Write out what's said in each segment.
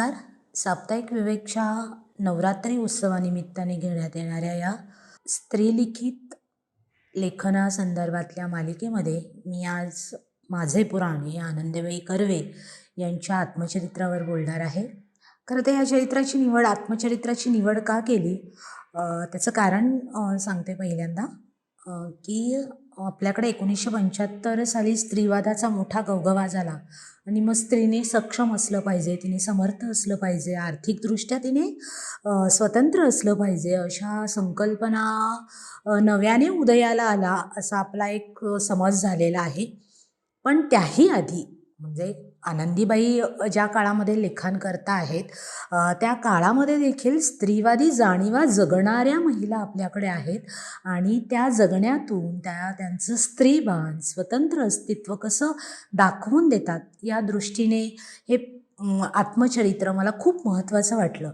नमस्कार. साप्ताहिक विवेकच्या नवरात्री उत्सवानिमित्ताने घेण्यात येणाऱ्या या स्त्रीलिखित लेखनासंदर्भातल्या मालिकेमध्ये मी आज माझे पुराण हे आनंदबाई कर्वे यांच्या आत्मचरित्रावर बोलणार आहे. खरं तर या चरित्राची निवड आत्मचरित्राची निवड का केली? त्याचं कारण सांगते पहिल्यांदा. की आपल्याकडे एकोणीसशे पंच्याहत्तर साली स्त्रीवादाचा मोठा गवगवा झाला. आणि मग स्त्रीने सक्षम असलं पाहिजे तिने समर्थ असलं पाहिजे आर्थिकदृष्ट्या तिने स्वतंत्र असलं पाहिजे अशा संकल्पना नव्याने उदयाला आला असा आपला एक समज झालेला आहे. पण त्याही आधी म्हणजे आनंदीबाई ज्या काळामध्ये लेखन करता आहेत त्या काळामध्ये देखील स्त्रीवादी जाणीवा जगणाऱ्या महिला आपल्याकडे आहेत आणि त्या जगण्यातून त्या त्यांचं स्त्रीभान स्वतंत्र अस्तित्व कसं दाखवून देतात या दृष्टीने हे आत्मचरित्र मला खूप महत्त्वाचं वाटलं.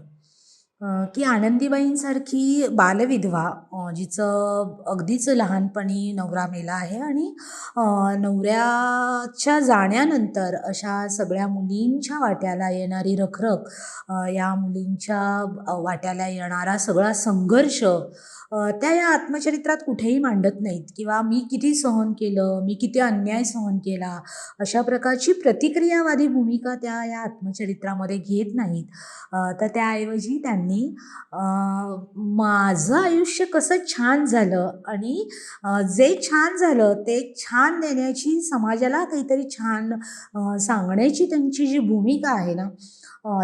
की आनंदीबाईंसारखी बालविधवा जिचं अगदीच लहानपणी नवरा मेला आहे आणि नवऱ्याच्या जाण्यानंतर अशा सगळ्या मुलींच्या वाट्याला येणारी रखरख या मुलींच्या वाट्याला येणारा सगळा संघर्ष त्या या आत्मचरित्रात कुठेही मांडत नाहीत. किंवा मी किती सहन केलं मी किती अन्याय सहन केला अशा प्रकारची प्रतिक्रियावादी भूमिका त्या या आत्मचरित्रामध्ये घेत नाहीत. तर त्याऐवजी त्यांनी माझं आयुष्य कसं छान झालं आणि जे छान झालं ते छान देण्याची समाजाला काहीतरी छान सांगण्याची त्यांची जी भूमिका आहे ना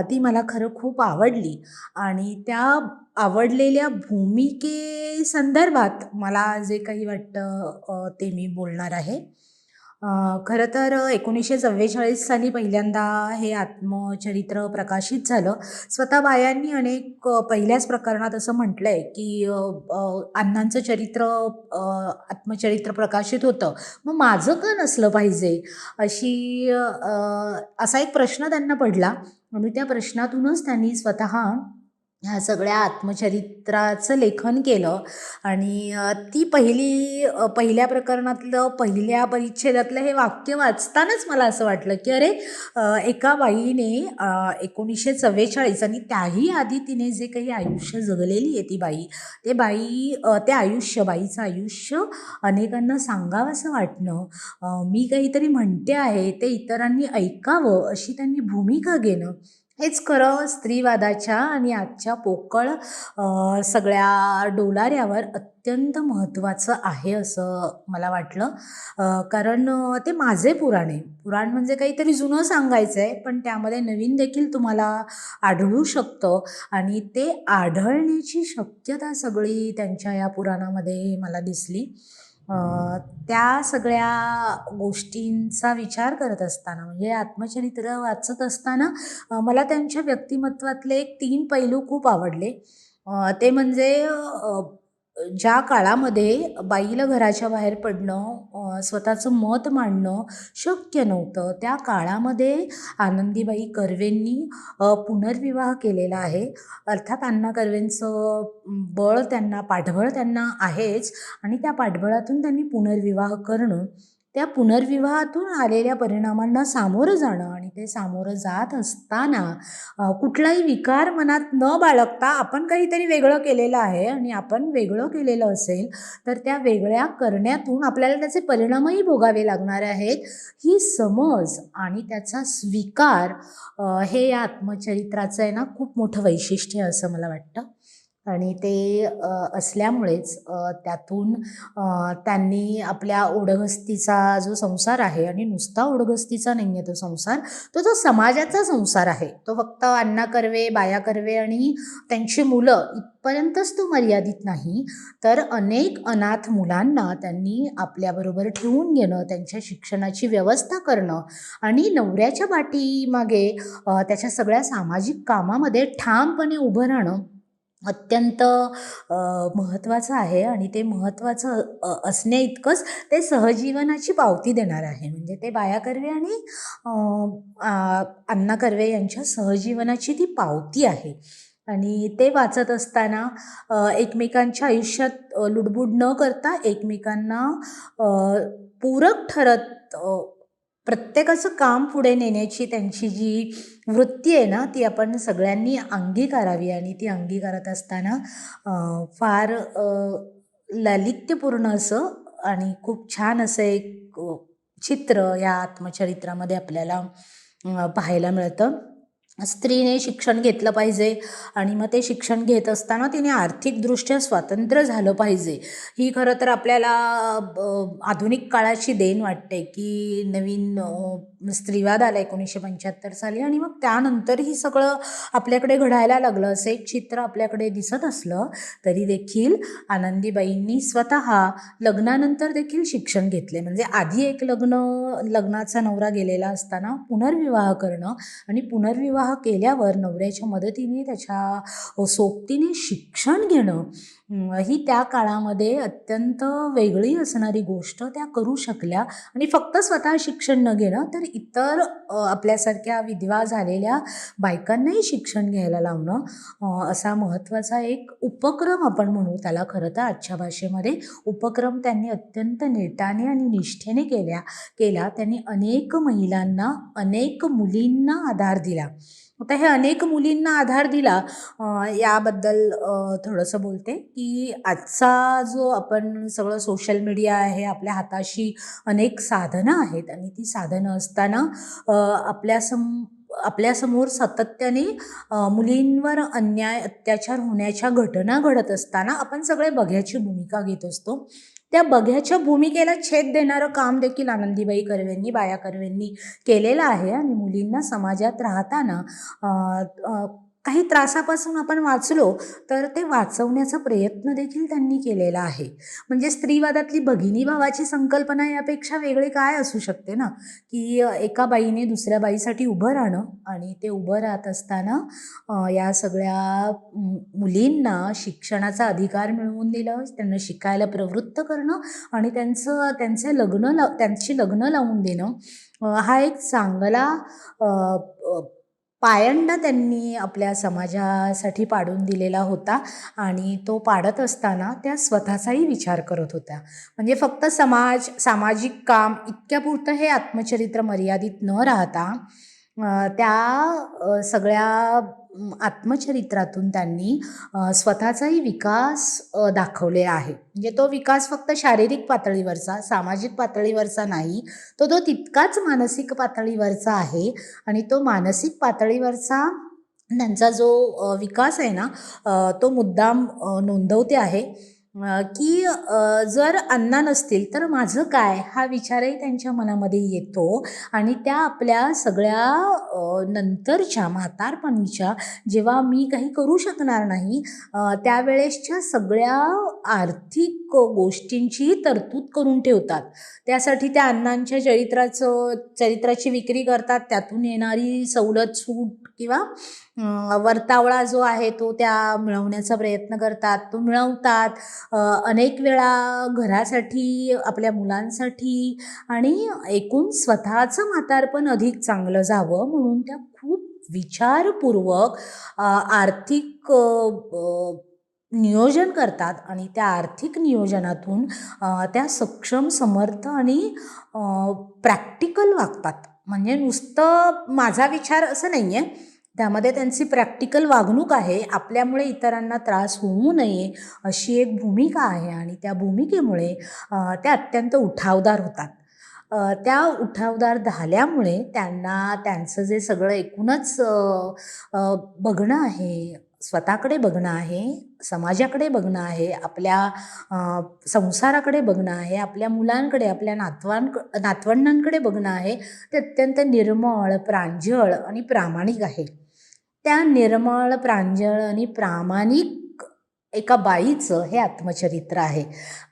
ती मला खरं खूप आवडली. आणि त्या आवडलेल्या भूमिके संदर्भात मला जे काही वाटतं ते मी बोलणार आहे. खरं तर एकोणीसशे चव्वेचाळीस साली पहिल्यांदा हे आत्मचरित्र प्रकाशित झालं. स्वतः बायांनी अनेक पहिल्याच प्रकरणात असं म्हटलं आहे की अण्णांचं चरित्र आत्मचरित्र प्रकाशित होतं. मग माझं का नसलं पाहिजे? अशी असा एक प्रश्न त्यांना पडला. आणि त्या प्रश्नातूनच त्यांनी स्वतः ह्या सगळ्या आत्मचरित्राचं लेखन केलं. आणि ती पहिली पहिल्या प्रकरणातलं पहिल्या परिच्छेदातलं हे वाक्य वाचतानाच मला असं वाटलं की अरे एका बाईने एकोणीसशे चव्वेचाळीस आणि त्याही आधी तिने जे काही आयुष्य जगलेली आहे ती बाई ते बाई ते आयुष्य बाईचं आयुष्य अनेकांना सांगावंसं वाटणं. मी काहीतरी म्हणते आहे ते इतरांनी ऐकावं अशी त्यांनी भूमिका घेणं. हेच खरं स्त्रीवादाच्या आणि आजच्या पोकळ सगळ्या डोलाऱ्यावर अत्यंत महत्त्वाचं आहे असं मला वाटलं. कारण ते माझे पुराण आहे. पुराण म्हणजे काहीतरी जुनं सांगायचं आहे पण त्यामध्ये नवीन देखील तुम्हाला आढळू शकतं आणि ते आढळण्याची शक्यता सगळी त्यांच्या या पुराणामध्ये मला दिसली. त्या सगळ्या गोष्टींचा विचार करत असताना म्हणजे आत्मचरित्र वाचत असताना मला त्यांच्या व्यक्तिमत्वातले एक तीन पैलू खूप आवडले. ते म्हणजे ज्या काळामध्ये बाईला घराच्या बाहेर पडणं स्वतःचं मत मांडणं शक्य नव्हतं त्या काळामध्ये आनंदीबाई कर्वेंनी पुनर्विवाह केलेला आहे. अर्थात अण्णा कर्वेंचं बळ त्यांना पाठबळ त्यांना आहेच आणि त्या पाठबळातून त्यांनी पुनर्विवाह करणं त्या पुनर्विवाहातून आलेल्या परिणामांना सामोरं जाणं आणि ते सामोरं जात असताना कुठलाही विकार मनात न बाळगता आपण काहीतरी वेगळं केलेलं आहे आणि आपण वेगळं केलेलं असेल तर त्या वेगळ्या करण्यातून आपल्याला त्याचे परिणामही भोगावे लागणार आहेत. ही समज आणि त्याचा स्वीकार हे या आत्मचरित्राचं आहे ना खूप मोठं वैशिष्ट्य असं मला वाटतं. आणि ते असल्यामुळेच त्यातून त्यांनी आपल्या ओढगस्तीचा जो संसार आहे आणि नुसता ओढगस्तीचा नाही आहे तो संसार तो जो समाजाचा संसार आहे तो फक्त अण्णा कर्वे बाया कर्वे आणि त्यांची मुलं इथपर्यंतच तो मर्यादित नाही तर अनेक अनाथ मुलांना त्यांनी आपल्याबरोबर ठेवून घेणं त्यांच्या शिक्षणाची व्यवस्था करणं आणि नवऱ्याच्या पाठीमागे त्याच्या सगळ्या सामाजिक कामामध्ये ठामपणे उभं राहणं अत्यंत महत्त्वाचं आहे आणि ते महत्त्वाचं असण्या इतकंच ते सहजीवनाची पावती देणार आहे. म्हणजे ते बाया कर्वे आणि अण्णा कर्वे यांच्या सहजीवनाची ती पावती आहे. आणि ते वाचत असताना एकमेकांच्या आयुष्यात लुडबुड न करता एकमेकांना पूरक ठरत प्रत्येकाचं काम पुढे नेण्याची त्यांची जी वृत्ती आहे ना ती आपण सगळ्यांनी अंगीकारावी आणि ती अंगीकारत असताना फार ललित्यपूर्ण लालित्यपूर्ण असं आणि खूप छान असं एक चित्र या आत्मचरित्रामध्ये आपल्याला पाहायला मिळतं. स्त्रीने शिक्षण घेतलं पाहिजे आणि मग ते शिक्षण घेत असताना तिने आर्थिकदृष्ट्या स्वातंत्र्य झालं पाहिजे. ही खरं तर आपल्याला आधुनिक काळाची देण वाटते की नवीन स्त्रीवाद आला एकोणीसशे पंच्याहत्तर साली आणि मग त्यानंतर ही सगळं आपल्याकडे घडायला लागलं. असं एक चित्र आपल्याकडे दिसत असलं तरी देखील आनंदीबाईंनी स्वतः लग्नानंतर देखील शिक्षण घेतले. म्हणजे आधी एक लग्न लग्नाचा नवरा गेलेला असताना पुनर्विवाह करणं आणि पुनर्विवाह केल्यावर नवऱ्याच्या मदतीने त्याच्या सोबतीने शिक्षण घेणं ही त्या काळामध्ये अत्यंत वेगळी असणारी गोष्ट त्या करू शकल्या. आणि फक्त स्वतः शिक्षण न घेणं तर इतर आपल्यासारख्या विधवा झालेल्या बायकांनाही शिक्षण घ्यायला लावणं असा महत्त्वाचा एक उपक्रम आपण म्हणू त्याला. खरं तर आजच्या भाषेमध्ये उपक्रम त्यांनी अत्यंत नेटाने आणि निष्ठेने केल्या केला. त्यांनी अनेक महिलांना अनेक मुलींना आधार दिला. आता हे अनेक मुलींना आधार दिला याबद्दल थोडंसं बोलते की आजचा जो आपण सगळं सोशल मीडिया आहे आपल्या हाताशी अनेक साधनं आहेत आणि ती साधनं असताना आपल्या सम आपल्यासमोर सातत्याने मुलींवर अन्याय अत्याचार होण्याच्या घटना घडत असताना आपण सगळे बघ्याची भूमिका घेत असतो. त्या बघ्याच्या भूमिकेला छेद देणारं काम देखील आनंदीबाई कर्वेंनी बाया कर्वेंनी केलेलं आहे. आणि मुलींना समाजात राहताना काही त्रासापासून आपण वाचलो तर ते वाचवण्याचा प्रयत्न देखील त्यांनी केलेला आहे. म्हणजे स्त्रीवादातली भगिनी भावाची संकल्पना यापेक्षा वेगळे काय असू शकते ना? की एका बाईने दुसऱ्या बाईसाठी उभं राहणं आणि ते उभं राहत असताना या सगळ्या मुलींना शिक्षणाचा अधिकार मिळवून दिलं त्यांना शिकायला प्रवृत्त करणं आणि त्यांचं त्यांचे लग्न लाव त्यांची लग्न लावून देणं हा एक चांगला पायंडा त्यांनी आपल्या समाजासाठी पाडून दिलेला होता आणि तो पाडत असताना त्या स्वतःचाही विचार करत होत्या. म्हणजे फक्त समाज सामाजिक काम इतक्यापुरतं हे आत्मचरित्र मर्यादित न राहता त्या सगळ्या आत्मचरित्रातून त्यांनी स्वतःचाही विकास दाखवलेला आहे. म्हणजे तो विकास फक्त शारीरिक पातळीवरचा सामाजिक पातळीवरचा नाही तो तो तितकाच मानसिक पातळीवरचा आहे आणि तो मानसिक पातळीवरचा त्यांचा जो विकास आहे ना तो मुद्दाम नोंदवते आहे. की जर अण्णा नसतील तर माझं काय? हा विचारही त्यांच्या मनामध्ये येतो आणि त्या आपल्या सगळ्या नंतरच्या म्हातारपणीच्या जेव्हा मी काही करू शकणार नाही त्यावेळेसच्या सगळ्या आर्थिक गोष्टींची तरतूद करून ठेवतात. त्यासाठी त्या अण्णांच्या चरित्राचं चरित्राची विक्री करतात. त्यातून येणारी सवलत सूट किंवा वर्तावळा जो आहे तो त्या मिळवण्याचा प्रयत्न करतात. तो मिळवतात. अनेक वेळा घरासाठी आपल्या मुलांसाठी आणि एकूण स्वतःचं म्हातारपण अधिक चांगलं जावं म्हणून त्या खूप विचारपूर्वक आर्थिक नियोजन करतात आणि त्या आर्थिक नियोजनातून त्या सक्षम समर्थ आणि प्रॅक्टिकल वागतात. म्हणजे नुसतं माझा विचार असं नाही आहे त्यामध्ये त्यांची प्रॅक्टिकल वागणूक आहे. आपल्यामुळे इतरांना त्रास होऊ नये अशी एक भूमिका आहे आणि त्या भूमिकेमुळे त्या अत्यंत उठावदार होतात. त्या उठावदार झाल्यामुळे त्यांना त्यांचं जे सगळं एकूणच बघणं आहे स्वतःकडे बघणं आहे समाजाकडे बघणं आहे आपल्या संसाराकडे बघणं आहे आपल्या मुलांकडे आपल्या नातवांक नातवंडांकडे बघणं आहे ते अत्यंत निर्मळ प्रांजळ आणि प्रामाणिक आहे. त्या निर्मळ प्रांजळ आणि प्रामाणिक एका बाईचं हे आत्मचरित्र आहे.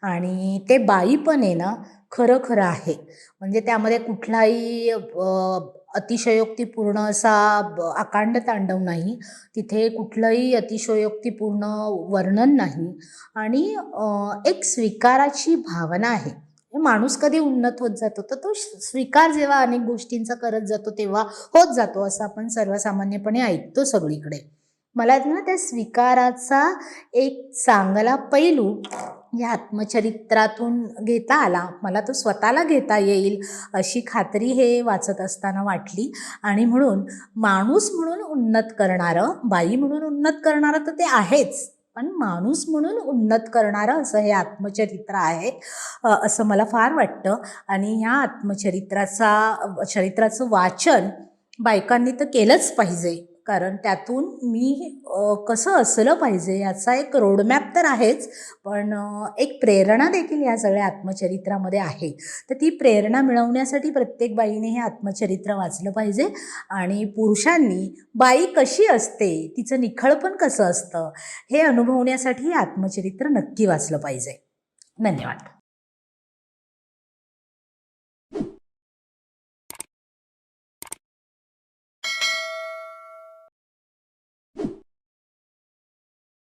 आणि ते बाई पण आहे ना खरं खरं आहे. म्हणजे त्यामध्ये कुठलाही अतिशयोक्तीपूर्ण असा ब- आकांड तांडव नाही. तिथे कुठलंही अतिशयोक्तीपूर्ण वर्णन नाही. आणि एक स्वीकाराची भावना आहे. माणूस कधी उन्नत होत जातो तर तो स्वीकार जेव्हा अनेक गोष्टींचा करत जातो तेव्हा होत जातो असं आपण सर्वसामान्यपणे ऐकतो सगळीकडे. मला ना त्या स्वीकाराचा एक चांगला पैलू या आत्मचरित्रातून घेता आला. मला तो स्वतःला घेता येईल अशी खात्री हे वाचत असताना वाटली. आणि म्हणून माणूस म्हणून उन्नत करणारं बाई म्हणून उन्नत करणारं तर ते आहेच. पण माणूस म्हणून उन्नत करणारं असं हे आत्मचरित्र आहे. असं मला फार वाटतं. आणि ह्या आत्मचरित्राचा चरित्राचं वाचन बायकांनी तर केलंच पाहिजे. कारण त्यातून मी कसं असलं पाहिजे याचा एक रोडमॅप तर आहेच पण एक प्रेरणा देखील या सगळ्या आत्मचरित्रामध्ये आहे. तर ती प्रेरणा मिळवण्यासाठी प्रत्येक बाईने हे आत्मचरित्र वाचलं पाहिजे आणि पुरुषांनी बाई कशी असते तिचं निखळपण कसं असतं हे अनुभवण्यासाठी हे आत्मचरित्र नक्की वाचलं पाहिजे. धन्यवाद.